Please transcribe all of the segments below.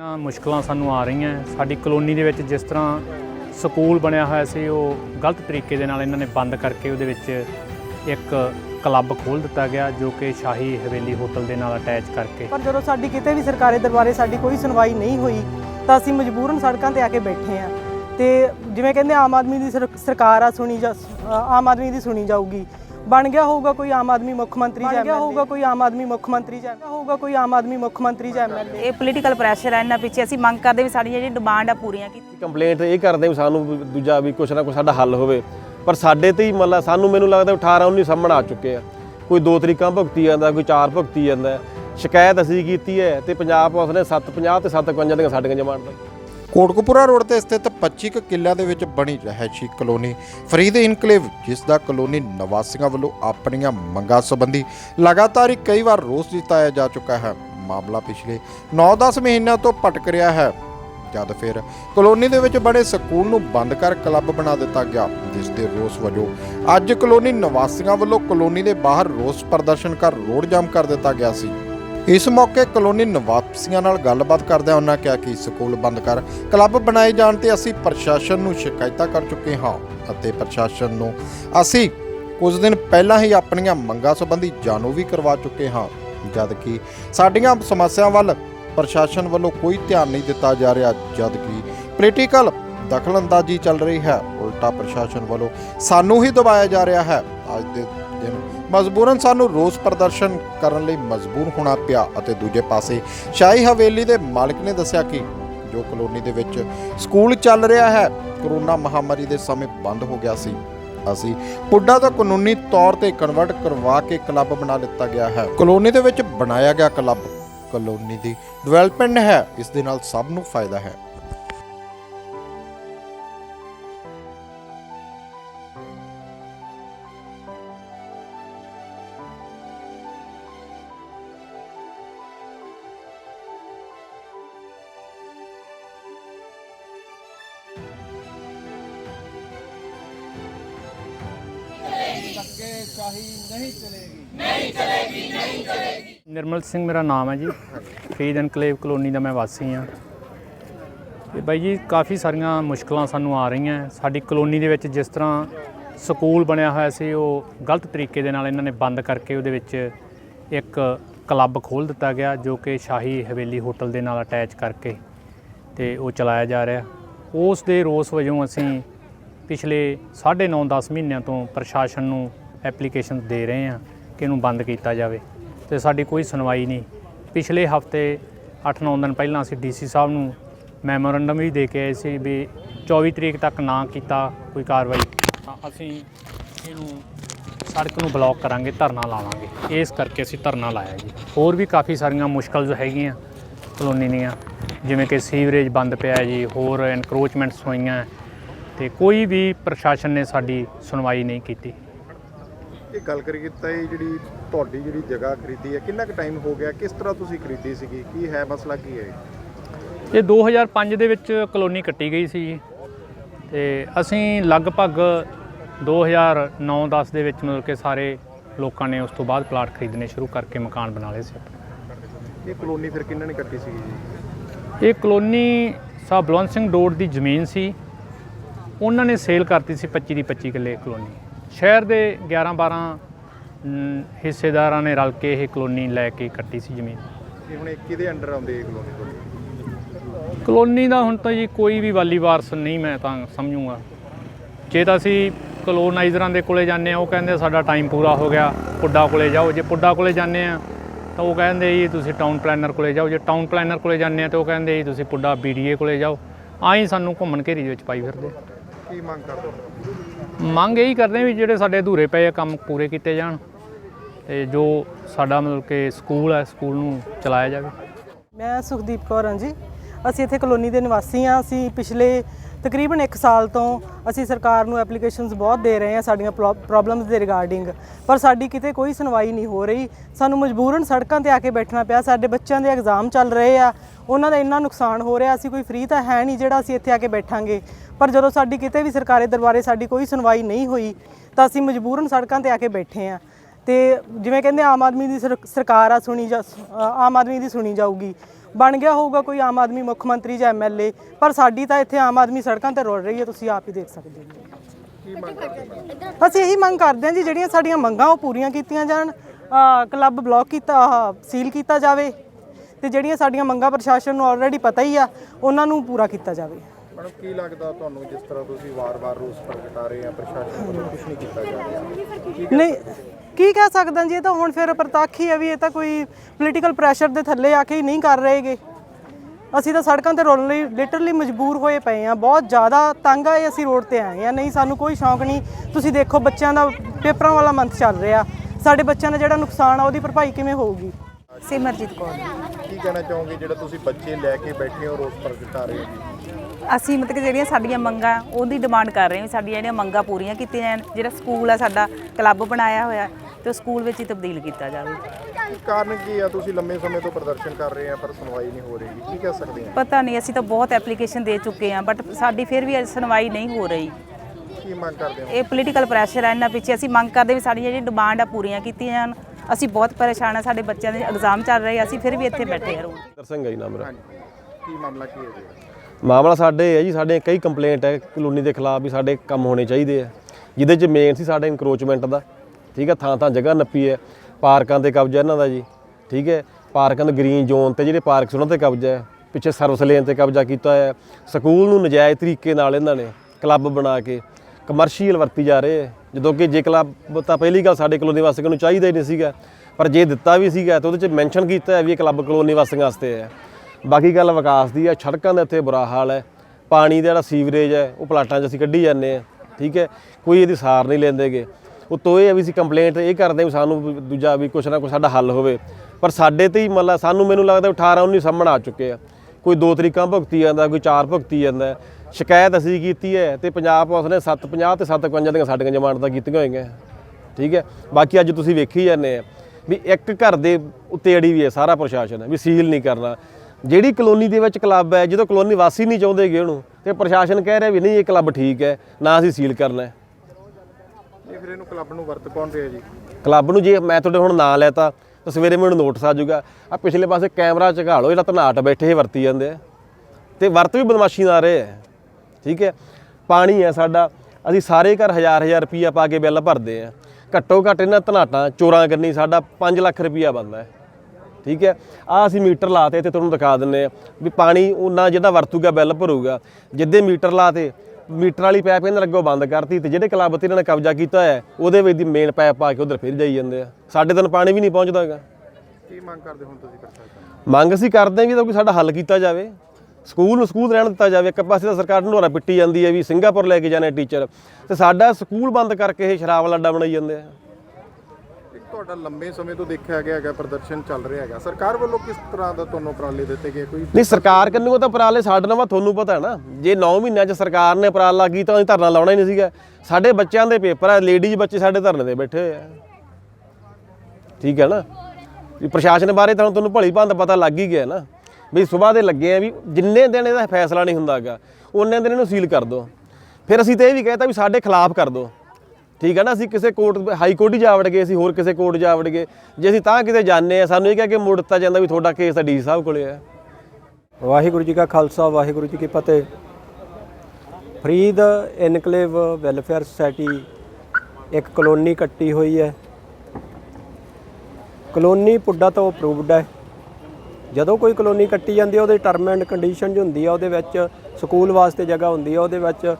ਆ ਮੁਸ਼ਕਲਾਂ ਸਾਨੂੰ ਆ ਰਹੀਆਂ ਸਾਡੀ ਕਲੋਨੀ ਦੇ ਵਿੱਚ ਜਿਸ ਤਰ੍ਹਾਂ ਸਕੂਲ ਬਣਿਆ ਹੋਇਆ ਸੀ, ਉਹ ਗਲਤ ਤਰੀਕੇ ਦੇ ਨਾਲ ਇਹਨਾਂ ਨੇ ਬੰਦ ਕਰਕੇ ਉਹਦੇ ਵਿੱਚ ਇੱਕ ਕਲੱਬ ਖੋਲ੍ਹ ਦਿੱਤਾ ਗਿਆ, ਜੋ ਕਿ ਸ਼ਾਹੀ ਹਵੇਲੀ ਹੋਟਲ ਦੇ ਨਾਲ ਅਟੈਚ ਕਰਕੇ। ਪਰ ਜਦੋਂ ਸਾਡੀ ਕਿਤੇ ਵੀ ਸਰਕਾਰੀ ਦਰਬਾਰੇ ਸਾਡੀ ਕੋਈ ਸੁਣਵਾਈ ਨਹੀਂ ਹੋਈ, ਤਾਂ ਅਸੀਂ ਮਜਬੂਰਨ ਸੜਕਾਂ ਤੇ ਆ ਕੇ ਬੈਠੇ ਆ ਤੇ ਜਿਵੇਂ ਕਹਿੰਦੇ ਆਮ ਆਦਮੀ ਦੀ ਸਰਕਾਰ ਆ, ਸੁਣੀ ਜਾ, ਆਮ ਆਦਮੀ ਦੀ ਸੁਣੀ ਜਾਊਗੀ। ਬਣ ਗਿਆ ਹੋਊਗਾ ਕੋਈ ਆਮ ਆਦਮੀ ਮੁੱਖ ਮੰਤਰੀ ਜਾਂ ਗਿਆ ਹੋਊਗਾ ਕੋਈ ਆਮ ਆਦਮੀ ਮੁੱਖ ਮੰਤਰੀ ਜਾਂ ਹੋਊਗਾ ਕੋਈ ਆਮ ਆਦਮੀ ਮੁੱਖ ਮੰਤਰੀ ਜਾਂ ਐਮਐਲਏ ਇਹ ਪੋਲੀਟੀਕਲ ਪ੍ਰੈਸ਼ਰ ਹੈ ਇਹਨਾਂ ਪਿੱਛੇ। ਅਸੀਂ ਮੰਗ ਕਰਦੇ ਵੀ ਸਾਡੀਆਂ ਜਿਹੜੀ ਡਿਮਾਂਡ ਆ ਪੂਰੀਆਂ ਕੀਤੀ ਕੰਪਲੇਂਟ ਇਹ ਕਰਦੇ ਵੀ ਸਾਨੂੰ ਦੂਜਾ ਵੀ ਕੁਛ ਨਾ ਕੁਛ ਸਾਡਾ ਹੱਲ ਹੋਵੇ। ਪਰ ਸਾਡੇ ਤੇ ਹੀ ਮਤਲਬ ਸਾਨੂੰ ਮੈਨੂੰ ਲੱਗਦਾ 18 19 ਸਾਹਮਣ ਆ ਚੁੱਕੇ ਆ। ਕੋਈ ਦੋ ਤਰੀਕਾਂ ਭੁਗਤੀ ਜਾਂਦਾ ਕੋਈ ਚਾਰ ਭੁਗਤੀ ਜਾਂਦਾ। ਸ਼ਿਕਾਇਤ ਅਸੀਂ ਕੀਤੀ ਹੈ ਤੇ ਪੰਜਾਬ ਪੁਲਿਸ ਨੇ 750 ਤੇ 751 ਦੀਆਂ ਸਾਡੀਆਂ ਜ਼ਮਾਨਤਾਂ ਕੋਟਕਪੂਰਾ ਰੋਡ ਤੇ ਸਥਿਤ 25 ਕੁ ਕਿੱਲਿਆਂ ਦੇ ਵਿੱਚ ਬਣੀ ਰਹਿਸ਼ੀ ਕਲੋਨੀ ਫਰੀਦ ਇਨਕਲੇਵ, ਜਿਸ ਦਾ ਕਲੋਨੀ ਨਿਵਾਸੀਆਂ ਵੱਲੋਂ ਆਪਣੀਆਂ ਮੰਗਾਂ ਸੰਬੰਧੀ ਲਗਾਤਾਰ ਹੀ ਕਈ ਵਾਰ ਰੋਸ ਜਤਾਇਆ ਜਾ ਚੁੱਕਾ ਹੈ। ਮਾਮਲਾ ਪਿਛਲੇ 9-10 ਮਹੀਨਿਆਂ ਤੋਂ ਭਟਕ ਰਿਹਾ ਹੈ, ਜਦ ਫਿਰ ਕਲੋਨੀ ਦੇ ਵਿੱਚ ਬਣੇ ਸਕੂਲ ਨੂੰ ਬੰਦ ਕਰ ਕਲੱਬ ਬਣਾ ਦਿੱਤਾ ਗਿਆ, ਜਿਸ ਦੇ ਰੋਸ ਵਜੋਂ ਅੱਜ ਕਲੋਨੀ ਨਿਵਾਸੀਆਂ ਵੱਲੋਂ ਕਲੋਨੀ ਦੇ ਬਾਹਰ ਰੋਸ ਪ੍ਰਦਰਸ਼ਨ ਕਰ ਰੋਡ ਜਾਮ ਕਰ ਦਿੱਤਾ ਗਿਆ ਸੀ। ਇਸ ਮੌਕੇ ਕਲੋਨੀ ਨਿਵਾਸੀਆਂ ਨਾਲ ਗੱਲਬਾਤ ਕਰਦਿਆਂ ਉਹਨਾਂ ਕਿਹਾ ਕਿ ਸਕੂਲ ਬੰਦ ਕਰ ਕਲੱਬ ਬਣਾਏ ਜਾਣ ਤੇ ਅਸੀਂ ਪ੍ਰਸ਼ਾਸਨ ਨੂੰ ਸ਼ਿਕਾਇਤਾਂ ਕਰ ਚੁੱਕੇ ਹਾਂ ਅਤੇ ਪ੍ਰਸ਼ਾਸਨ ਨੂੰ ਅਸੀਂ ਕੁਝ ਦਿਨ ਪਹਿਲਾਂ ਹੀ ਆਪਣੀਆਂ ਮੰਗਾਂ ਸੰਬੰਧੀ ਜਾਣੂ ਵੀ ਕਰਵਾ ਚੁੱਕੇ ਹਾਂ ਜਦ ਕਿ ਸਾਡੀਆਂ ਸਮੱਸਿਆਵਾਂ ਵੱਲ ਪ੍ਰਸ਼ਾਸਨ ਵੱਲੋਂ ਕੋਈ ਧਿਆਨ ਨਹੀਂ ਦਿੱਤਾ ਜਾ ਰਿਹਾ ਜਦ ਕਿ ਪੋਲੀਟੀਕਲ ਦਖਲਅੰਦਾਜ਼ੀ ਚੱਲ ਰਹੀ ਹੈ। ਉਲਟਾ ਪ੍ਰਸ਼ਾਸਨ ਵੱਲੋਂ ਸਾਨੂੰ ਹੀ ਦਬਾਇਆ ਜਾ ਰਿਹਾ ਹੈ। ਅੱਜ ਦੇ ਦਿਨ ਮਜਬੂਰਨ ਸਾਨੂੰ ਰੋਸ ਪ੍ਰਦਰਸ਼ਨ ਕਰਨ ਲਈ ਮਜਬੂਰ ਹੋਣਾ ਪਿਆ ਅਤੇ ਦੂਜੇ ਪਾਸੇ ਸ਼ਾਹੀ ਹਵੇਲੀ ਦੇ ਮਾਲਕ ਨੇ ਦੱਸਿਆ ਕਿ ਜੋ ਕਲੋਨੀ ਦੇ ਵਿੱਚ ਸਕੂਲ ਚੱਲ ਰਿਹਾ ਹੈ, ਕਰੋਨਾ ਮਹਾਮਾਰੀ ਦੇ ਸਮੇਂ ਬੰਦ ਹੋ ਗਿਆ ਸੀ। ਅਸੀਂ ਪੁੱਡਾ ਦਾ ਕਾਨੂੰਨੀ ਤੌਰ ਤੇ ਕਨਵਰਟ ਕਰਵਾ ਕੇ ਕਲੱਬ ਬਣਾ ਦਿੱਤਾ ਗਿਆ ਹੈ। ਕਲੋਨੀ ਦੇ ਵਿੱਚ ਬਣਾਇਆ ਗਿਆ ਕਲੱਬ ਕਲੋਨੀ ਦੀ ਡਿਵੈਲਪਮੈਂਟ ਹੈ, ਇਸ ਦੇ ਨਾਲ ਸਭ ਨੂੰ ਫਾਇਦਾ ਹੈ। ਨਿਰਮਲ ਸਿੰਘ ਮੇਰਾ ਨਾਮ ਹੈ ਜੀ। ਫਰੀਦ ਐਨਕਲੇਵ ਕਲੋਨੀ ਦਾ ਮੈਂ ਵਾਸੀ ਹਾਂ। ਤੇ ਬਾਈ ਜੀ, ਕਾਫੀ ਸਾਰੀਆਂ ਮੁਸ਼ਕਲਾਂ ਸਾਨੂੰ ਆ ਰਹੀਆਂ ਸਾਡੀ ਕਲੋਨੀ ਦੇ ਵਿੱਚ ਜਿਸ ਤਰ੍ਹਾਂ ਸਕੂਲ ਬਣਿਆ ਹੋਇਆ ਸੀ, ਉਹ ਗਲਤ ਤਰੀਕੇ ਦੇ ਨਾਲ ਇਹਨਾਂ ਨੇ ਬੰਦ ਕਰਕੇ ਉਹਦੇ ਵਿੱਚ ਇੱਕ ਕਲੱਬ ਖੋਲ੍ਹ ਦਿੱਤਾ ਗਿਆ, ਜੋ ਕਿ ਸ਼ਾਹੀ ਹਵੇਲੀ ਹੋਟਲ ਦੇ ਨਾਲ ਅਟੈਚ ਕਰਕੇ ਤੇ ਉਹ ਚਲਾਇਆ ਜਾ ਰਿਹਾ ਉਸ ਦੇ ਰੋਸ ਵਜੋਂ ਅਸੀਂ ਪਿਛਲੇ 9.5 10 ਮਹੀਨਿਆਂ ਤੋਂ ਪ੍ਰਸ਼ਾਸਨ ਨੂੰ ਐਪਲੀਕੇਸ਼ਨ ਦੇ ਰਹੇ ਹਾਂ ਕਿ ਇਹਨੂੰ ਬੰਦ ਕੀਤਾ ਜਾਵੇ। ਤੇ ਸਾਡੀ ਕੋਈ ਸੁਣਵਾਈ ਨਹੀਂ। ਪਿਛਲੇ ਹਫ਼ਤੇ 8-9 ਦਿਨ ਪਹਿਲਾਂ ਅਸੀਂ ਡੀਸੀ ਸਾਹਿਬ ਨੂੰ ਮੈਮੋਰੰਡਮ ਵੀ ਦੇ ਕੇ ਆਏ ਸੀ ਵੀ 24 ਤਰੀਕ ਤੱਕ ਨਾ ਕੀਤਾ ਕੋਈ ਕਾਰਵਾਈ। ਤਾਂ ਅਸੀਂ ਇਹਨੂੰ ਸੜਕ ਨੂੰ ਬਲੌਕ ਕਰਾਂਗੇ, ਧਰਨਾ ਲਾਵਾਂਗੇ। ਇਸ ਕਰਕੇ ਅਸੀਂ ਧਰਨਾ ਲਾਇਆ ਜੀ। ਹੋਰ ਵੀ ਕਾਫੀ ਸਾਰੀਆਂ ਮੁਸ਼ਕਲਸ ਹੈਗੀਆਂ ਕਲੋਨੀ ਦੀਆਂ, ਜਿਵੇਂ ਕਿ ਸੀਵਰੇਜ ਬੰਦ ਪਿਆ ਜੀ, ਹੋਰ ਐਨਕਰੋਚਮੈਂਟਸ ਹੋਈਆਂ। ਤੇ ਕੋਈ ਵੀ ਪ੍ਰਸ਼ਾਸਨ ਨੇ ਸਾਡੀ ਸੁਣਵਾਈ ਨਹੀਂ ਕੀਤੀ। ਇਹ ਗੱਲ ਕਰੀਏ ਤਾਂ ਇਹ ਜਿਹੜੀ ਤੁਹਾਡੀ ਜਿਹੜੀ ਜਗ੍ਹਾ ਖਰੀਦੀ ਹੈ ਕਿੰਨਾ ਕੁ ਟਾਈਮ ਹੋ ਗਿਆ? ਕਿਸ ਤਰ੍ਹਾਂ ਤੁਸੀਂ ਖਰੀਦੀ ਸੀਗੀ? ਕੀ ਹੈ ਮਸਲਾ ਕੀ ਹੈ ਇਹ? 2005 ਦੇ ਵਿੱਚ ਕਲੋਨੀ ਕੱਟੀ ਗਈ ਸੀ ਤੇ ਅਸੀਂ ਲਗਭਗ 2009-10 ਦੇ ਵਿੱਚ ਮਤਲਬ ਕਿ ਸਾਰੇ ਲੋਕਾਂ ਨੇ ਉਸ ਤੋਂ ਬਾਅਦ ਪਲਾਟ ਖਰੀਦਣੇ ਸ਼ੁਰੂ ਕਰਕੇ ਮਕਾਨ ਬਣਾ ਲਏ ਸੀ। ਇਹ ਕਲੋਨੀ ਫਿਰ ਕਿੰਨਾਂ ਨੇ ਕੱਟੀ ਸੀਗੀ ਜੀ? ਇਹ ਕਲੋਨੀ ਸਾਹਿਬ ਬਲਵੰਤ ਸਿੰਘ ਡੋੜ ਦੀ ਜ਼ਮੀਨ ਸੀ। ਉਹਨਾਂ ਨੇ ਸੇਲ ਕਰਤੀ ਸੀ 25 ਦੀ 25 ਕਿੱਲੇ ਕਲੋਨੀ। ਸ਼ਹਿਰ ਦੇ 11 12 ਹਿੱਸੇਦਾਰਾਂ ਨੇ ਰਲ ਕੇ ਇਹ ਕਲੋਨੀ ਲੈ ਕੇ ਕੱਟੀ ਸੀ ਜ਼ਮੀਨ। ਇਹ ਹੁਣ ਇਹ ਕਿਹਦੇ ਅੰਡਰ ਆਉਂਦੀ ਹੈ ਕਲੋਨੀ ਤੁਹਾਡੀ ਕਲੋਨੀ ਦਾ ਹੁਣ ਤਾਂ ਜੀ ਕੋਈ ਵੀ ਵਾਲੀ ਵਾਰਸ ਨਹੀਂ ਮੈਂ ਤਾਂ ਸਮਝੂਗਾ। ਜੇ ਤਾਂ ਅਸੀਂ ਕਲੋਨਾਈਜ਼ਰਾਂ ਦੇ ਕੋਲੇ ਜਾਂਦੇ ਆ ਉਹ ਕਹਿੰਦੇ ਸਾਡਾ ਟਾਈਮ ਪੂਰਾ ਹੋ ਗਿਆ ਪੁੱਡਾ ਕੋਲੇ ਜਾਓ। ਜੇ ਪੁੱਡਾ ਕੋਲੇ ਜਾਂਦੇ ਆ ਤਾਂ ਉਹ ਕਹਿੰਦੇ ਜੀ ਤੁਸੀਂ ਟਾਊਨ ਪਲੈਨਰ ਕੋਲੇ ਜਾਓ। ਜੇ ਟਾਊਨ ਪਲੈਨਰ ਕੋਲੇ ਜਾਂਦੇ ਆ ਤਾਂ ਉਹ ਕਹਿੰਦੇ ਜੀ ਤੁਸੀਂ ਪੁੱਡਾ ਬੀਡੀਏ ਕੋਲੇ ਜਾਓ। ਆਈ ਸਾਨੂੰ ਘੁੰਮਣ ਘੇਰੀ ਦੇ ਵਿੱਚ ਪਾਈ ਫਿਰਦੇ। ਕੀ ਮੰਗ ਕਰਦੇ ਮੰਗ ਇਹੀ ਕਰਦੇ ਵੀ ਜਿਹੜੇ ਸਾਡੇ ਅਧੂਰੇ ਪਏ ਆ ਕੰਮ ਪੂਰੇ ਕੀਤੇ ਜਾਣ ਤੇ ਜੋ ਸਾਡਾ ਮਤਲਬ ਕਿ ਸਕੂਲ ਹੈ ਸਕੂਲ ਨੂੰ ਚਲਾਇਆ ਜਾਵੇ। ਮੈਂ ਸੁਖਦੀਪ ਕੌਰ ਹਾਂ ਜੀ। ਅਸੀਂ ਇੱਥੇ ਕਲੋਨੀ ਦੇ ਨਿਵਾਸੀ ਹਾਂ। ਅਸੀਂ ਪਿਛਲੇ ਤਕਰੀਬਨ 1 ਸਾਲ ਤੋਂ ਅਸੀਂ ਸਰਕਾਰ ਨੂੰ ਐਪਲੀਕੇਸ਼ਨਸ ਬਹੁਤ ਦੇ ਰਹੇ ਹਾਂ ਸਾਡੀਆਂ ਪ੍ਰੋਬਲਮਸ ਦੇ ਰਿਗਾਰਡਿੰਗ ਪਰ ਸਾਡੀ ਕਿਤੇ ਕੋਈ ਸੁਣਵਾਈ ਨਹੀਂ ਹੋ ਰਹੀ। ਸਾਨੂੰ ਮਜਬੂਰਨ ਸੜਕਾਂ ਤੇ ਆ ਕੇ ਬੈਠਣਾ ਪਿਆ। ਸਾਡੇ ਬੱਚਿਆਂ ਦੇ ਐਗਜ਼ਾਮ ਚੱਲ ਰਹੇ ਆ। ਉਹਨਾਂ ਦਾ ਇੰਨਾ ਨੁਕਸਾਨ ਹੋ ਰਿਹਾ। ਅਸੀਂ ਕੋਈ ਫ੍ਰੀ ਤਾਂ ਹੈ ਨਹੀਂ ਜਿਹੜਾ ਅਸੀਂ ਇੱਥੇ ਆ ਕੇ ਬੈਠਾਂਗੇ। ਪਰ ਜਦੋਂ ਸਾਡੀ ਕਿਤੇ ਵੀ ਸਰਕਾਰੀ ਦਰਬਾਰੇ ਸਾਡੀ ਕੋਈ ਸੁਣਵਾਈ ਨਹੀਂ ਹੋਈ ਤਾਂ ਅਸੀਂ ਮਜਬੂਰਨ ਸੜਕਾਂ ਤੇ ਆ ਕੇ ਬੈਠੇ ਆ ਤੇ ਜਿਵੇਂ ਕਹਿੰਦੇ ਆਮ ਆਦਮੀ ਦੀ ਸਰਕਾਰ ਆ ਸੁਣੀ ਜਾ ਅ, ਆਮ ਆਦਮੀ ਦੀ ਸੁਣੀ ਜਾਊਗੀ। ਬਣ ਗਿਆ ਹੋਊਗਾ ਕੋਈ ਆਮ ਆਦਮੀ ਮੁੱਖ ਮੰਤਰੀ ਜਾਂ ਐਮਐਲਏ ਪਰ ਸਾਡੀ ਤਾਂ ਇੱਥੇ ਆਮ ਆਦਮੀ ਸੜਕਾਂ ਤੇ ਰੋੜ ਰਹੀ ਹੈ ਤੁਸੀਂ ਆਪ ਹੀ ਦੇਖ ਸਕਦੇ ਹੋ। ਅਸੀਂ ਇਹੀ ਮੰਗ ਕਰਦੇ ਹਾਂ ਜੀ ਜਿਹੜੀਆਂ ਸਾਡੀਆਂ ਮੰਗਾਂ ਉਹ ਪੂਰੀਆਂ ਕੀਤੀਆਂ ਜਾਣ ਕਲੱਬ ਬਲੌਕ ਕੀਤਾ ਸੀਲ ਕੀਤਾ ਜਾਵੇ। ਤੇ ਜਿਹੜੀਆਂ ਸਾਡੀਆਂ ਮੰਗਾਂ ਪ੍ਰਸ਼ਾਸਨ ਨੂੰ ਆਲਰੇਡੀ ਪਤਾ ਹੀ ਆ ਉਹਨਾਂ ਨੂੰ ਪੂਰਾ ਕੀਤਾ ਜਾਵੇ। ਮੈਡਮ, ਕੀ ਲੱਗਦਾ ਤੁਹਾਨੂੰ ਜਿਸ ਤਰ੍ਹਾਂ ਤੁਸੀਂ ਵਾਰ-ਵਾਰ ਰੋਸ ਪ੍ਰਗਟਾ ਰਹੇ ਆ, ਪ੍ਰਸ਼ਾਸਨ ਵੱਲੋਂ ਕੁਝ ਨਹੀਂ ਕੀਤਾ ਜਾ ਰਿਹਾ? ਨਹੀਂ, ਕੀ ਕਹਿ ਸਕਦਾ ਜੀ? ਇਹ ਤਾਂ ਹੁਣ ਫਿਰ ਪ੍ਰਤੱਖ ਹੀ ਹੈ ਵੀ ਇਹ ਤਾਂ ਕੋਈ ਪੋਲੀਟੀਕਲ ਪ੍ਰੈਸ਼ਰ ਦੇ ਥੱਲੇ ਆ ਕੇ ਹੀ ਨਹੀਂ ਕਰ ਰਹੇਗੇ। ਅਸੀਂ ਤਾਂ ਸੜਕਾਂ ਤੇ ਰੋਲਣ ਲਈ ਲਿਟਰਲੀ ਮਜਬੂਰ ਹੋਏ ਪਏ ਆ। ਬਹੁਤ ਜ਼ਿਆਦਾ ਤੰਗ ਆਏ ਅਸੀਂ ਰੋਡ ਤੇ ਆਏ ਆ। ਨਹੀਂ, ਸਾਨੂੰ ਕੋਈ ਸ਼ੌਂਕ ਨਹੀਂ। ਤੁਸੀਂ ਦੇਖੋ, ਬੱਚਿਆਂ ਦਾ ਪੇਪਰਾਂ ਵਾਲਾ ਮੰਥ ਚੱਲ ਰਿਹਾ। ਸਾਡੇ ਬੱਚਿਆਂ ਦਾ ਜਿਹੜਾ ਨੁਕਸਾਨ ਆ, ਉਹਦੀ ਭਰਪਾਈ ਕਿਵੇਂ ਹੋਊਗੀ? ਸਿਮਰਜੀਤ ਕੌਰ ਕੀ ਕਹਿਣਾ ਚਾਹੋਗੇ ਜਿਹੜਾ ਤੁਸੀਂ ਬੱਚੇ ਲੈ ਕੇ ਬੈਠੇ ਹੋ ਰੋਸ ਪ੍ਰਗਟਾ ਰਹੇ ਹੋ ਅਸੀਂ ਮਤਲਬ ਕਿ ਜਿਹੜੀਆਂ ਸਾਡੀਆਂ ਮੰਗਾਂ ਉਹਦੀ ਡਿਮਾਂਡ ਕਰ ਰਹੇ ਹਾਂ ਵੀ ਸਾਡੀਆਂ ਜਿਹੜੀਆਂ ਮੰਗਾਂ ਪੂਰੀਆਂ ਕੀਤੀਆਂ ਜਾਣ ਜਿਹੜਾ ਸਕੂਲ ਆ ਸਾਡਾ ਕਲੱਬ ਬਣਾਇਆ ਹੋਇਆ ਤੇ ਉਹ ਸਕੂਲ ਵਿੱਚ ਹੀ ਤਬਦੀਲ ਕੀਤਾ ਜਾਵੇ। ਕੀ ਕਾਰਨ ਕੀ ਆ? ਤੁਸੀਂ ਲੰਮੇ ਸਮੇਂ ਤੋਂ ਪ੍ਰਦਰਸ਼ਨ ਕਰ ਰਹੇ ਆ ਪਰ ਸੁਣਵਾਈ ਨਹੀਂ ਹੋ ਰਹੀ ਕੀ ਕਹਿ ਸਕਦੇ ਆ? ਪਤਾ ਨਹੀਂ ਅਸੀਂ ਤਾਂ ਬਹੁਤ ਐਪਲੀਕੇਸ਼ਨ ਦੇ ਚੁੱਕੇ ਹਾਂ ਬਟ ਸਾਡੀ ਫਿਰ ਵੀ ਸੁਣਵਾਈ ਨਹੀਂ ਹੋ ਰਹੀ। ਕੀ ਮੰਗ ਕਰਦੇ ਹੋ? ਇਹ ਪੋਲੀਟੀਕਲ ਪ੍ਰੈਸ਼ਰ ਹੈ ਇਹਨਾਂ ਪਿੱਛੇ ਅਸੀਂ ਮੰਗ ਕਰਦੇ ਵੀ ਸਾਡੀਆਂ ਜਿਹੜੀ ਡਿਮਾਂਡ ਆ ਪੂਰੀਆਂ ਕੀਤੀਆਂ ਜਾਣ। ਅਸੀਂ ਬਹੁਤ ਪਰੇਸ਼ਾਨ ਆ ਸਾਡੇ ਬੱਚਿਆਂ ਦੇ ਐਗਜ਼ਾਮ ਚੱਲ ਰਹੇ ਆ ਅਸੀਂ ਫਿਰ ਵੀ ਇੱਥੇ ਬੈਠੇ ਹਾਂ ਰੋਡ ਕਰ ਸਿੰਘ ਹੈ ਜੀ ਨਾਮ ਮੇਰਾ। ਹਾਂਜੀ। ਕੀ ਮਾਮਲਾ ਕੀ ਹੈ ਜੀ? ਮਾਮਲਾ ਸਾਡੇ ਹੈ ਜੀ ਸਾਡੇ ਕਈ ਕੰਪਲੇਂਟ ਹੈ ਕਲੋਨੀ ਦੇ ਖਿਲਾਫ ਵੀ ਸਾਡੇ ਕੰਮ ਹੋਣੇ ਚਾਹੀਦੇ ਆ। ਜਿਹਦੇ ਚ ਮੇਨ ਸੀ ਸਾਡੇ ਇਨਕਰੋਚਮੈਂਟ ਦਾ ਠੀਕ ਹੈ ਥਾਂ ਥਾਂ ਜਗ੍ਹਾ ਨੱਪੀ ਹੈ ਪਾਰਕਾਂ ਤੇ ਕਬਜ਼ਾ ਇਹਨਾਂ ਦਾ ਜੀ ਠੀਕ ਹੈ ਪਾਰਕਾਂ ਦੇ ਗ੍ਰੀਨ ਜ਼ੋਨ ਤੇ ਜਿਹੜੇ ਪਾਰਕਸ ਉਹਨਾਂ ਤੇ ਕਬਜ਼ਾ ਹੈ ਪਿੱਛੇ ਸਰਵਿਸ ਲੇਨ ਤੇ ਕਬਜ਼ਾ ਕੀਤਾ ਹੈ ਸਕੂਲ ਨੂੰ ਨਜਾਇਜ਼ ਤਰੀਕੇ ਨਾਲ ਇਹਨਾਂ ਨੇ ਕਲੱਬ ਬਣਾ ਕੇ ਕਮਰਸ਼ੀਅਲ ਵਰਤੀ ਜਾ ਰਹੇ ਹੈ ਜਦੋਂ ਕਿ ਜੇ ਕਲੱਬ ਤਾਂ ਪਹਿਲੀ ਗੱਲ ਸਾਡੇ ਕਲੋਨੀ ਵਾਸੀਆਂ ਨੂੰ ਚਾਹੀਦਾ ਹੀ ਨਹੀਂ ਸੀਗਾ। ਪਰ ਜੇ ਦਿੱਤਾ ਵੀ ਸੀਗਾ ਤਾਂ ਉਹਦੇ ਚ ਮੈਂਸ਼ਨ ਕੀਤਾ ਹੈ ਵੀ ਇਹ ਕਲੱਬ ਕਲੋਨੀ ਵਾਸੀਆਂ ਵਾਸਤੇ ਹੈ। ਬਾਕੀ ਗੱਲ ਵਿਕਾਸ ਦੀ ਹੈ ਸੜਕਾਂ ਦਾ ਇੱਥੇ ਬੁਰਾ ਹਾਲ ਹੈ। ਪਾਣੀ ਦਾ ਜਿਹੜਾ ਸੀਵਰੇਜ ਹੈ, ਉਹ ਪਲਾਟਾਂ 'ਚ ਅਸੀਂ ਕੱਢੀ ਜਾਂਦੇ ਆ ਠੀਕ ਹੈ? ਕੋਈ ਇਹਦੀ ਸਾਰ ਨਹੀਂ ਲੈਂਦੇਗੇ। ਉਤੋਂ ਇਹ ਆ ਵੀ ਅਸੀਂ ਕੰਪਲੇਂਟ ਇਹ ਕਰਦੇ ਵੀ ਸਾਨੂੰ ਵੀ ਦੂਜਾ ਵੀ ਕੁਛ ਨਾ ਕੁਛ ਸਾਡਾ ਹੱਲ ਹੋਵੇ। ਪਰ ਸਾਡੇ ਤੇ ਹੀ ਮਤਲਬ ਸਾਨੂੰ ਮੈਨੂੰ ਲੱਗਦਾ 18 19 ਸਾਹਮਣ ਆ ਚੁੱਕੇ ਆ। ਕੋਈ ਦੋ ਤਰੀਕਾਂ ਭੁਗਤੀ ਜਾਂਦਾ, ਕੋਈ ਚਾਰ ਭੁਗਤੀ ਜਾਂਦਾ। ਸ਼ਿਕਾਇਤ ਅਸੀਂ ਕੀਤੀ ਹੈ ਤੇ ਪੰਜਾਬ ਪੁਲਿਸ ਨੇ 750 ਤੇ 751 ਦੀਆਂ ਸਾਡੀਆਂ ਜ਼ਮਾਨਤਾਂ ਕੀਤੀਆਂ ਹੋਈਆਂ। ਠੀਕ ਹੈ? ਬਾਕੀ ਅੱਜ ਤੁਸੀਂ ਵੇਖੀ ਜਾਂਦੇ ਆ ਵੀ ਇੱਕ ਘਰ ਦੇ ਉੱਤੇ ਅੜੀ ਵੀ ਹੈ ਸਾਰਾ ਪ੍ਰਸ਼ਾਸਨ ਵੀ ਸੀਲ ਨਹੀਂ ਕਰਨਾ। ਜਿਹੜੀ ਕਲੋਨੀ ਦੇ ਵਿੱਚ ਕਲੱਬ ਹੈ ਜਦੋਂ ਕਲੋਨੀ ਵਾਸੀ ਨਹੀਂ ਚਾਹੁੰਦੇਗੇ ਉਹਨੂੰ ਤੇ ਪ੍ਰਸ਼ਾਸਨ ਕਹਿ ਰਿਹਾ ਵੀ ਨਹੀਂ ਇਹ ਕਲੱਬ ਠੀਕ ਹੈ ਨਾ ਅਸੀਂ ਸੀਲ ਕਰਨਾ ਹੈ। ਇਹ ਫਿਰ ਇਹਨੂੰ ਕਲੱਬ ਨੂੰ ਵਰਤ ਕੌਣ ਰਿਹਾ ਜੀ? ਕਲੱਬ ਨੂੰ ਜੇ ਮੈਂ ਤੁਹਾਡੇ ਹੁਣ ਨਾਂ ਲੈਤਾ ਤਾਂ ਸਵੇਰੇ ਮੈਨੂੰ ਨੋਟਿਸ ਆ ਜਾਊਗਾ ਆ ਪਿਛਲੇ ਪਾਸੇ ਕੈਮਰਾ ਝਗਾਲੋ ਜਿਹੜਾ ਧਨਾਟ ਬੈਠੇ ਵਰਤੀ ਜਾਂਦੇ ਆ। ਤੇ ਵਰਤ ਵੀ ਬਦਮਾਸ਼ੀ ਨਾਲ ਰਹੇ ਆ। ਠੀਕ ਹੈ? ਪਾਣੀ ਹੈ ਸਾਡਾ। ਅਸੀਂ ਸਾਰੇ ਘਰ ਹਜ਼ਾਰ ਹਜ਼ਾਰ ਰੁਪਈਆ ਪਾ ਕੇ ਬਿੱਲ ਭਰਦੇ ਆ ਘੱਟੋ ਘੱਟ ਇਹਨਾਂ ਧਨਾਟਾਂ ਚੋਰਾਂ ਕਰਨੀ ਸਾਡਾ 5 ਲੱਖ ਰੁਪਈਆ ਬਣਦਾ ਹੈ। ਠੀਕ ਹੈ? ਆ ਅਸੀਂ ਮੀਟਰ ਲਾਤੇ ਤੇ ਤੁਹਾਨੂੰ ਦਿਖਾ ਦਿੰਨੇ ਆ ਵੀ ਪਾਣੀ ਉਹਨਾਂ ਜਿਹੜਾ ਵਰਤੂਗਾ ਬਿੱਲ ਭਰੂਗਾ। ਜਿੱਦੇ ਮੀਟਰ ਲਾਤੇ ਮੀਟਰ ਵਾਲੀ ਪਾਈਪ ਇਹਨਾਂ ਲੱਗੋ ਬੰਦ ਕਰਤੀ ਤੇ ਜਿਹੜੇ ਕਲੱਬ ਤੇ ਇਹਨਾਂ ਨੇ ਕਬਜ਼ਾ ਕੀਤਾ ਹੋਇਆ ਹੈ, ਉਹਦੇ ਵਿੱਚ ਦੀ ਮੇਨ ਪਾਈਪ ਪਾ ਕੇ ਉਧਰ ਫਿਰ ਜਾਈ ਜਾਂਦੇ ਆ। ਸਾਡੇ ਤੱਕ ਪਾਣੀ ਵੀ ਨਹੀਂ ਪਹੁੰਚਦਾ ਹੈਗਾ। ਕੀ ਮੰਗ ਕਰਦੇ ਹੁਣ ਤੁਸੀਂ ਪ੍ਰਸ਼ਾਸਨ ਤੋਂ? ਮੰਗ ਅਸੀਂ ਕਰਦੇ ਵੀ ਇਹਦਾ ਕੋਈ ਸਾਡਾ ਹੱਲ ਕੀਤਾ ਜਾਵੇ। ਸਕੂਲ ਨੂੰ ਸਕੂਲ ਰਹਿਣ ਦਿੱਤਾ ਜਾਵੇ ਇੱਕ ਪਾਸੇ ਤਾਂ ਸਰਕਾਰ ਢੋਰਾ ਪਿੱਟੀ ਜਾਂਦੀ ਹੈ ਵੀ ਸਿੰਗਾਪੁਰ ਲੈ ਕੇ ਜਾਣੇ ਟੀਚਰ। ਤੇ ਸਾਡਾ ਸਕੂਲ ਬੰਦ ਕਰਕੇ ਇਹ ਸ਼ਰਾਬ ਲੱਡਾ ਬਣਾਈ ਜਾਂਦੇ ਆ। ਇੱਕ ਤੁਹਾਡਾ ਲੰਬੇ ਸਮੇਂ ਤੋਂ ਦੇਖਿਆ ਗਿਆ ਹੈਗਾ ਪ੍ਰਦਰਸ਼ਨ ਚੱਲ ਰਿਹਾ ਹੈਗਾ। ਸਰਕਾਰ ਵੱਲੋਂ ਕਿਸ ਤਰ੍ਹਾਂ ਦਾ ਤੁਹਾਨੂੰ ਉਪਰਾਲੇ ਦਿੱਤੇ ਗਏ? ਕੋਈ ਨਹੀਂ ਸਰਕਾਰ ਕੰਨੂ ਤਾਂ ਉਪਰਾਲੇ ਸਾਡੇ ਨਾਲ ਤੁਹਾਨੂੰ ਪਤਾ ਹੈ ਨਾ। ਜੇ 9 ਮਹੀਨਿਆਂ 'ਚ ਸਰਕਾਰ ਨੇ ਉਪਰਾਲਾ ਕੀਤਾ ਅਸੀਂ ਧਰਨਾ ਲਾਉਣਾ ਹੀ ਨਹੀਂ ਸੀਗਾ। ਸਾਡੇ ਬੱਚਿਆਂ ਦੇ ਪੇਪਰ ਆ ਲੇਡੀਜ਼ ਬੱਚੇ ਸਾਡੇ ਧਰਨੇ ਤੇ ਬੈਠੇ ਹੋਏ ਆ। ਠੀਕ ਹੈ ਨਾ? ਪ੍ਰਸ਼ਾਸਨ ਬਾਰੇ ਤਾਂ ਹੁਣ ਤੁਹਾਨੂੰ ਭਲੀ ਭਾਂਤ ਪਤਾ ਲੱਗ ਹੀ ਗਿਆ ਨਾ। ਵੀ ਸਵੇਰ ਦੇ ਲੱਗੇ ਆ ਵੀ ਜਿੰਨੇ ਦਿਨ ਇਹਦਾ ਫੈਸਲਾ ਨਹੀਂ ਹੁੰਦਾਗਾ ਉਹਨੇ ਦਿਨ ਇਹਨੂੰ ਸੀਲ ਕਰ ਦਿਓ। ਫਿਰ ਅਸੀਂ ਤੇ ਇਹ ਵੀ ਕਹਿਤਾ ਵੀ ਸਾਡੇ ਖਿਲਾਫ ਕਰ ਦਿਓ। ਠੀਕ ਹੈ ਨਾ, ਅਸੀਂ ਕਿਸੇ ਕੋਰਟ ਹਾਈ ਕੋਰਟ ਹੀ ਜਾ ਵੜ ਗਏ, ਅਸੀਂ ਹੋਰ ਕਿਸੇ ਕੋਰਟ ਜਾ ਵੜ ਗਏ। ਜੇ ਅਸੀਂ ਤਾਂ ਕਿਤੇ ਜਾਂਦੇ ਆ, ਸਾਨੂੰ ਇਹ ਕਹਿ ਕੇ ਮੁੜ ਦਿੱਤਾ ਜਾਂਦਾ ਵੀ ਤੁਹਾਡਾ ਕੇਸ ਤਾਂ ਡੀ ਸਾਹਿਬ ਕੋਲੇ ਆ। ਵਾਹਿਗੁਰੂ ਜੀ ਕਾ ਖਾਲਸਾ, ਵਾਹਿਗੁਰੂ ਜੀ ਕੀ ਫਤਿਹ। ਫਰੀਦ ਇਨਕਲੇਵ ਵੈਲਫੇਅਰ ਸੁਸਾਇਟੀ ਇੱਕ ਕਲੋਨੀ ਕੱਟੀ ਹੋਈ ਹੈ। ਕਲੋਨੀ ਪੁੱਡਾ ਤੋਂ ਅਪਰੂਵਡ ਹੈ। ਜਦੋਂ ਕੋਈ ਕਲੋਨੀ ਕੱਟੀ ਜਾਂਦੀ ਹੈ ਉਹਦੇ ਟਰਮ ਐਂਡ ਕੰਡੀਸ਼ਨ ਹੁੰਦੀ ਆ, ਉਹਦੇ ਵਿੱਚ ਸਕੂਲ ਵਾਸਤੇ ਜਗ੍ਹਾ ਹੁੰਦੀ ਆ, ਉਹਦੇ ਵਿੱਚ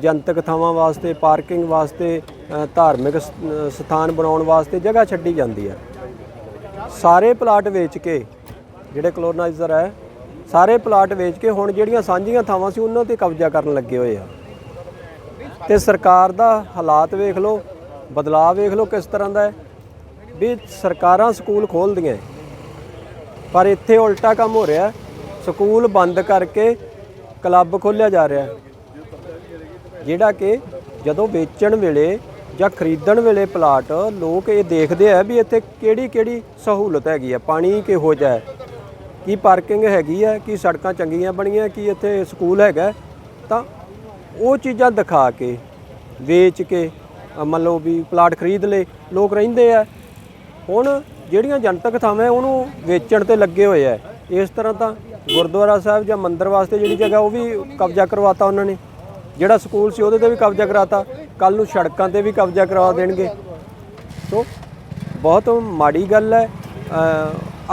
ਜਨਤਕ ਥਾਵਾਂ ਵਾਸਤੇ, ਪਾਰਕਿੰਗ ਵਾਸਤੇ ਧਾਰਮਿਕ ਸ- ਸਥਾਨ ਬਣਾਉਣ ਵਾਸਤੇ ਜਗ੍ਹਾ ਛੱਡੀ ਜਾਂਦੀ ਹੈ ਸਾਰੇ ਪਲਾਟ ਵੇਚ ਕੇ, ਜਿਹੜੇ ਕਲੋਨਾਈਜ਼ਰ ਹੈ ਸਾਰੇ ਪਲਾਟ ਵੇਚ ਕੇ ਹੁਣ ਜਿਹੜੀਆਂ ਸਾਂਝੀਆਂ ਥਾਵਾਂ ਸੀ, ਉਹਨਾਂ ਤੇ ਕਬਜ਼ਾ ਕਰਨ ਲੱਗੇ ਹੋਏ ਆ। ਤੇ ਸਰਕਾਰ ਦਾ ਹਾਲਾਤ ਵੇਖ ਲਓ, ਬਦਲਾਅ ਵੇਖ ਲਓ ਕਿਸ ਤਰ੍ਹਾਂ ਦਾ ਹੈ। ਵੀ ਸਰਕਾਰਾਂ ਸਕੂਲ ਖੋਲ੍ਹਦੀਆਂ ਪਰ ਇੱਥੇ ਉਲਟਾ ਕੰਮ ਹੋ ਰਿਹਾ ਸਕੂਲ ਬੰਦ ਕਰਕੇ ਕਲੱਬ ਖੋਲ੍ਹਿਆ ਜਾ ਰਿਹਾ ਜਿਹੜਾ ਕਿ ਜਦੋਂ ਵੇਚਣ ਵੇਲੇ ਜਾਂ ਖਰੀਦਣ ਵੇਲੇ ਪਲਾਟ ਲੋਕ ਇਹ ਦੇਖਦੇ ਆ ਵੀ ਇੱਥੇ ਕਿਹੜੀ ਕਿਹੜੀ ਸਹੂਲਤ ਹੈਗੀ ਆ, ਪਾਣੀ ਕਿਹੋ ਜਿਹਾ ਹੈ, ਕੀ ਪਾਰਕਿੰਗ ਹੈਗੀ ਹੈ ਕੀ ਸੜਕਾਂ ਚੰਗੀਆਂ ਬਣੀਆਂ, ਕੀ ਇੱਥੇ ਸਕੂਲ ਹੈਗਾ ਤਾਂ ਉਹ ਚੀਜ਼ਾਂ ਦਿਖਾ ਕੇ, ਵੇਚ ਕੇ ਮੰਨ ਲਓ ਵੀ ਪਲਾਟ ਖਰੀਦ ਲਏ, ਲੋਕ ਰਹਿੰਦੇ ਆ। ਹੁਣ ਜਿਹੜੀਆਂ ਜਨਤਕ ਥਾਵਾਂ ਉਹਨੂੰ ਵੇਚਣ ਤੇ ਲੱਗੇ ਹੋਏ ਆ। ਇਸ ਤਰ੍ਹਾਂ ਤਾਂ ਗੁਰਦੁਆਰਾ ਸਾਹਿਬ ਜਾਂ ਮੰਦਿਰ ਵਾਸਤੇ ਜਿਹੜੀ ਜਗ੍ਹਾ ਉਹ ਵੀ ਕਬਜ਼ਾ ਕਰਵਾਤਾ ਉਹਨਾਂ ਨੇ। ਜਿਹੜਾ ਸਕੂਲ ਸੀ ਉਹਦੇ ਤੇ ਵੀ ਕਬਜ਼ਾ ਕਰਾਤਾ। ਕੱਲ ਨੂੰ ਸੜਕਾਂ ਤੇ ਵੀ ਕਬਜ਼ਾ ਕਰਵਾ ਦੇਣਗੇ। ਸੋ, ਬਹੁਤ ਮਾੜੀ ਗੱਲ ਹੈ।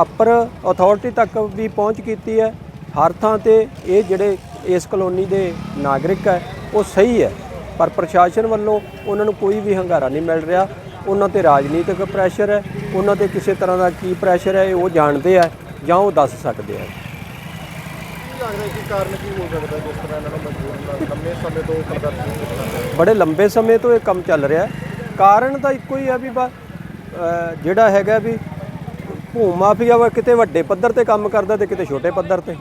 ਅਪਰ ਅਥਾਰਟੀ ਤੱਕ ਵੀ ਪਹੁੰਚ ਕੀਤੀ ਹੈ। ਹਰ ਥਾਂ ਤੇ ਇਹ ਜਿਹੜੇ ਇਸ ਕਲੋਨੀ ਦੇ ਨਾਗਰਿਕ ਹੈ, ਉਹ ਸਹੀ ਹੈ। ਪਰ ਪ੍ਰਸ਼ਾਸਨ ਵੱਲੋਂ ਉਹਨਾਂ ਨੂੰ ਕੋਈ ਵੀ ਹੰਗਾਰਾ ਨਹੀਂ ਮਿਲ ਰਿਹਾ। ਉਹਨਾਂ ਤੇ ਰਾਜਨੀਤਿਕ ਪ੍ਰੈਸ਼ਰ ਹੈ ਉਹਨਾਂ ਤੇ ਕਿਸੇ ਤਰ੍ਹਾਂ ਦਾ ਕੀ ਪ੍ਰੈਸ਼ਰ ਹੈ ਇਹ ਉਹ ਜਾਣਦੇ ਆ ਜਾਂ ਉਹ ਦੱਸ ਸਕਦੇ ਆ। ਕੀ ਲੱਗਦਾ ਕੀ ਕਾਰਨ ਕੀ ਹੋ ਸਕਦਾ ਜਿਸ ਤਰ੍ਹਾਂ ਇਹਨਾਂ ਨੂੰ ਮਜਬੂਰ ਲੰਮੇ ਸਮੇਂ ਤੋਂ ਪ੍ਰਦਰਸ਼ਨ ਕਰਨਾ ਬੜੇ ਲੰਬੇ ਸਮੇਂ ਤੋਂ ਇਹ ਕੰਮ ਚੱਲ ਰਿਹਾ। ਕਾਰਨ ਤਾਂ ਇੱਕੋ ਹੀ ਆ ਵੀ ਜਿਹੜਾ ਹੈਗਾ ਵੀ ਭੂ ਮਾਫੀਆ ਵਾ ਕਿਤੇ ਵੱਡੇ ਪੱਧਰ ਤੇ ਕੰਮ ਕਰਦਾ ਤੇ ਕਿਤੇ ਛੋਟੇ ਪੱਧਰ ਤੇ।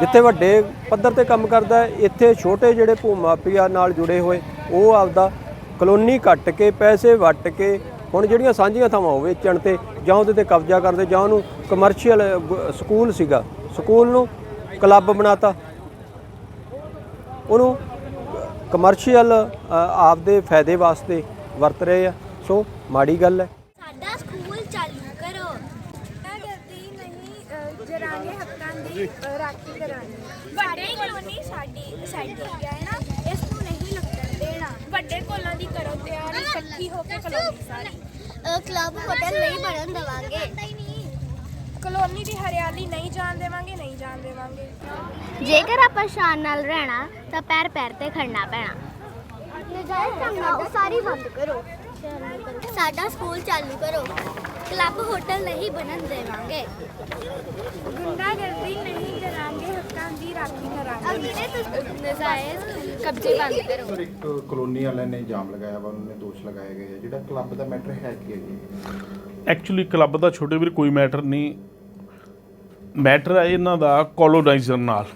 ਜਿੱਥੇ ਵੱਡੇ ਪੱਧਰ ਤੇ ਕੰਮ ਕਰਦਾ ਇੱਥੇ ਛੋਟੇ ਜਿਹੜੇ ਭੂ ਮਾਫੀਆ ਨਾਲ ਜੁੜੇ ਹੋਏ ਉਹ ਆਪਦਾ ਕਲੋਨੀ ਕੱਟ ਕੇ ਪੈਸੇ ਵੱਟ ਕੇ ਹੁਣ ਜਿਹੜੀਆਂ ਸਾਂਝੀਆਂ ਥਾਵਾਂ ਉਹ ਵੇਚਣ ਤੇ ਜਾਂ ਉਹਦੇ ਤੇ ਕਬਜ਼ਾ ਕਰਦੇ ਜਾਂ ਉਹਨੂੰ ਕਮਰਸ਼ੀਅਲ ਸਕੂਲ ਸੀਗਾ ਸਕੂਲ ਨੂੰ ਕਲੱਬ ਬਣਾਤਾ। ਉਹਨੂੰ ਕਮਰਸ਼ੀਅਲ ਆਪਦੇ ਫਾਇਦੇ ਵਾਸਤੇ ਵਰਤ ਰਹੇ ਆ। ਸੋ ਮਾੜੀ ਗੱਲ ਹੈ। ਸਾਡਾ ਸਕੂਲ ਚਾਲੂ ਕਰੋ। ਨਾ ਗਲਤੀ ਨਹੀਂ ਜਰਾਂਗੇ ਹੱਕਾਂ ਦੀ ਰਾਖੀ ਕਰਾਂਗੇ। ਵੱਡੇ ਕਲੋਨੀ ਸਾਡੀ ਸਾਡੀ ਹੈ ਨਾ। ਵੱਡੇ ਕੋਲਾਂ ਦੀ ਕਰੋ ਤਿਆਰ ਇਕੱਠੀ ਹੋ ਕੇ ਕਲੋਨੀ ਸਾਰੀ। ਕਲੱਬ ਹੋਟਲ ਨਹੀਂ ਬਣਨ ਦੇਵਾਂਗੇ। ਕਲੋਨੀ ਦੀ ਹਰਿਆਲੀ ਨਹੀਂ ਜਾਣ ਦੇਵਾਂਗੇ ਨਹੀਂ ਜਾਣ ਦੇਵਾਂਗੇ। ਜੇਕਰ ਆਪਾਂ ਸ਼ਾਨ ਨਾਲ ਰਹਿਣਾ ਤਾਂ ਪੈਰ ਪੈਰ ਤੇ ਖੜਨਾ ਪੈਣਾ। ਨਜਾਇਜ਼ ਢੰਗ ਨਾਲ ਉਸਾਰੀ ਬੰਦ ਕਰੋ। ਸਾਡਾ ਸਕੂਲ ਚਾਲੂ ਕਰੋ। ਕਲੱਬ ਹੋਟਲ ਨਹੀਂ ਬਣਨ ਦੇਵਾਂਗੇ। ਗੁੰਡਾਗਰਦੀ ਨਹੀਂ ਕਰਾਂਗੇ ਹੱਕਾਂ ਦੀ ਰਾਖੀ ਕਰਾਂਗੇ। ਨਜਾਇਜ਼ ਕਬਜ਼ੇ ਬੰਦ ਕਰੋ। ਸਰ ਇੱਕ ਕਲੋਨੀ ਵਾਲਿਆਂ ਨੇ ਇਲਜ਼ਾਮ ਲਗਾਇਆ ਵਾ ਉਹਨਾਂ ਨੇ ਦੋਸ਼ ਲਗਾਏ ਗਏ ਆ। ਜਿਹੜਾ ਕਲੱਬ ਦਾ ਮੈਟਰ ਹੈ ਕੀ ਹੈ ਜੀ? ਐਕਚੁਅਲੀ ਕਲੱਬ ਦਾ ਛੋਟੇ ਵੀਰ ਕੋਈ ਮੈਟਰ ਨਹੀਂ। ਮੈਟਰ ਹੈ ਇਹਨਾਂ ਦਾ ਕੋਲੋਨਾਈਜ਼ਰ ਨਾਲ।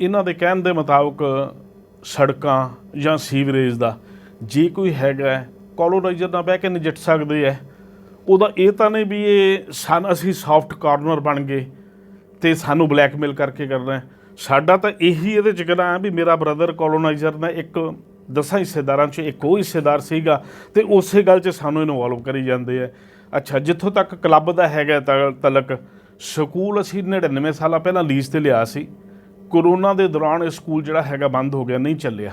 ਇਹਨਾਂ ਦੇ ਕਹਿਣ ਦੇ ਮੁਤਾਬਕ ਸੜਕਾਂ ਜਾਂ ਸੀਵਰੇਜ ਦਾ ਜੇ ਕੋਈ ਹੈਗਾ ਕੋਲੋਨਾਈਜ਼ਰ ਨਾਲ ਬਹਿ ਕੇ ਨਜਿੱਠ ਸਕਦੇ ਹੈ। ਉਹਦਾ ਇਹ ਤਾਂ ਨਹੀਂ ਵੀ ਇਹ ਸਨ ਅਸੀਂ ਸੌਫਟ ਕਾਰਨਰ ਬਣ ਗਏ ਤੇ ਸਾਨੂੰ ਬਲੈਕਮੇਲ ਕਰਕੇ ਕਰਨਾ ਹੈ। ਸਾਡਾ ਤਾਂ ਇਹੀ ਇਹਦੇ ਚ ਕਹਿਣਾ ਹੈ ਵੀ ਮੇਰਾ ਬ੍ਰਦਰ ਕੋਲੋਨਾਈਜ਼ਰ ਨੇ ਇੱਕ ਦਸਾਂ ਹਿੱਸੇਦਾਰਾਂ ਚ ਇੱਕ ਉਹ ਹਿੱਸੇਦਾਰ ਸੀਗਾ ਤੇ ਉਸੇ ਗੱਲ 'ਚ ਸਾਨੂੰ ਇਨਵੋਲਵ ਕਰੀ ਜਾਂਦੇ ਆ। ਅੱਛਾ, ਜਿੱਥੋਂ ਤੱਕ ਕਲੱਬ ਦਾ ਹੈਗਾ ਤ- ਤਲਕ, ਸਕੂਲ ਅਸੀਂ 99 ਸਾਲਾਂ ਪਹਿਲਾਂ ਲੀਜ਼ ਤੇ ਲਿਆ ਸੀ। ਕਰੋਨਾ ਦੇ ਦੌਰਾਨ ਇਹ ਸਕੂਲ ਜਿਹੜਾ ਹੈਗਾ ਬੰਦ ਹੋ ਗਿਆ, ਨਹੀਂ ਚੱਲਿਆ।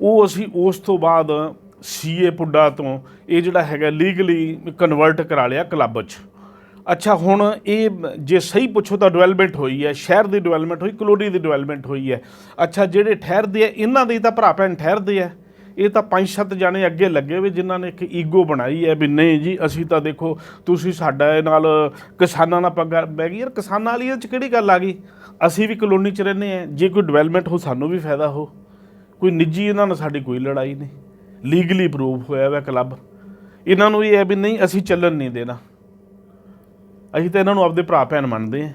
ਉਹ ਅਸੀਂ ਉਸ ਤੋਂ ਬਾਅਦ ਸੀਏ ਪੁੱਡਾ ਤੋਂ ਇਹ ਜਿਹੜਾ ਹੈਗਾ ਲੀਗਲੀ ਕਨਵਰਟ ਕਰਾ ਲਿਆ ਕਲੱਬ 'ਚ। ਅੱਛਾ, ਹੁਣ ਇਹ ਜੇ ਸਹੀ ਪੁੱਛੋ ਤਾਂ ਡਿਵੈਲਪਮੈਂਟ ਹੋਈ ਹੈ, ਸ਼ਹਿਰ ਦੀ ਡਿਵੈਲਪਮੈਂਟ ਹੋਈ, ਕਲੋਨੀ ਦੀ ਡਿਵੈਲਪਮੈਂਟ ਹੋਈ ਹੈ। ਅੱਛਾ, ਜਿਹੜੇ ਠਹਿਰਦੇ ਆ, ਇਹਨਾਂ ਦੇ ਤਾਂ ਭਰਾ ਭੈਣ ਠਹਿਰਦੇ ਆ। ਇਹ ਤਾਂ ਪੰਜ ਸੱਤ ਜਾਣੇ ਅੱਗੇ ਲੱਗੇ ਵੀ ਜਿਨ੍ਹਾਂ ਨੇ ਇੱਕ ਈਗੋ ਬਣਾਈ ਹੈ ਵੀ ਨਹੀਂ ਜੀ, ਅਸੀਂ ਤਾਂ ਦੇਖੋ, ਤੁਸੀਂ ਸਾਡਾ ਇਹ ਨਾਲ ਕਿਸਾਨਾਂ ਨਾਲ ਪੱਗਾ ਬਹਿ ਗਈ। ਯਾਰ, ਕਿਸਾਨਾਂ ਵਾਲੀ ਇਹ ਚ ਕਿਹੜੀ ਗੱਲ ਆ ਗਈ? ਅਸੀਂ ਵੀ ਕਲੋਨੀ ਚ ਰਹਿੰਦੇ ਆ, ਜੇ ਕੋਈ ਡਿਵੈਲਪਮੈਂਟ ਹੋ, ਸਾਨੂੰ ਵੀ ਫਾਇਦਾ ਹੋ। ਕੋਈ ਨਿੱਜੀ ਇਹਨਾਂ ਨਾਲ ਸਾਡੀ ਕੋਈ ਲੜਾਈ ਨਹੀਂ। ਲੀਗਲੀ ਪ੍ਰੂਵ ਹੋਇਆ ਹੋਇਆ ਕਲੱਬ ਇਹਨਾਂ ਨੂੰ ਇਹ ਹੈ ਵੀ ਨਹੀਂ, ਅਸੀਂ ਚੱਲਣ ਨਹੀਂ ਦੇਣਾ। ਅਸੀਂ ਤਾਂ ਇਹਨਾਂ ਨੂੰ ਆਪਦੇ ਭਰਾ ਭੈਣ ਮੰਨਦੇ ਹਾਂ।